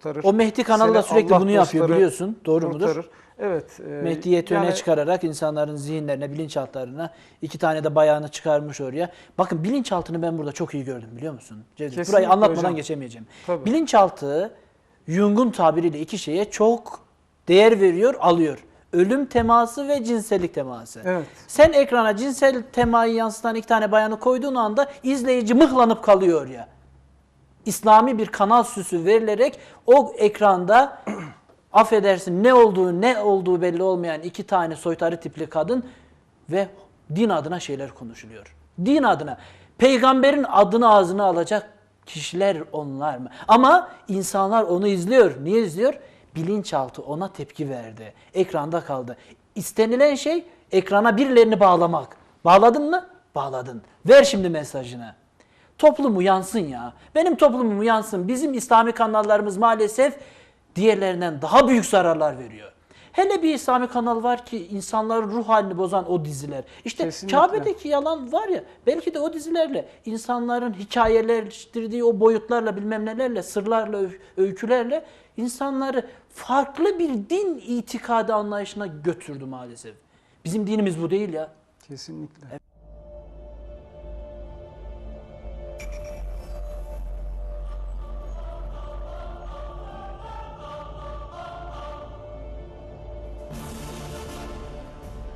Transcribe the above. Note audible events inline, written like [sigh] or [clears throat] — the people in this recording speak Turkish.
kurtarır. O Mehdi kanalı da Seni sürekli Allah bunu yapıyor dostları biliyorsun. Doğru mudur? kurtarır. Evet. e, Mehdiyeti öne yani çıkararak insanların zihinlerine, bilinçaltlarına iki tane de bayağını çıkarmış oraya. Bakın bilinçaltını ben burada çok iyi gördüm biliyor musun? Cevdet? Burayı anlatmadan hocam. geçemeyeceğim. Tabii. Bilinçaltı Jung'un tabiriyle iki şeye çok değer veriyor, alıyor. Ölüm teması ve cinsellik teması. Evet. Sen ekrana cinsel temayı yansıtan iki tane bayanı koyduğun anda izleyici mıhlanıp kalıyor ya. İslami bir kanal süsü verilerek o ekranda [clears throat] affedersin ne olduğu ne olduğu belli olmayan iki tane soytarı tipli kadın ve din adına şeyler konuşuluyor. Din adına. Peygamberin adını ağzına alacak kişiler onlar mı? Ama insanlar onu izliyor. Niye izliyor? Bilinçaltı ona tepki verdi. Ekranda kaldı. İstenilen şey ekrana birilerini bağlamak. Bağladın mı? Bağladın. Ver şimdi mesajını. Toplum uyansın ya. Benim toplumum uyansın. Bizim İslami kanallarımız maalesef diğerlerinden daha büyük zararlar veriyor. Hele bir İslami kanal var ki insanların ruh halini bozan o diziler. İşte. Kabe'deki yalan var ya belki de o dizilerle insanların hikayeleştirdiği o boyutlarla bilmem nelerle sırlarla öy- öykülerle insanları farklı bir din itikadı anlayışına götürdü maalesef. Bizim dinimiz bu değil ya. Kesinlikle.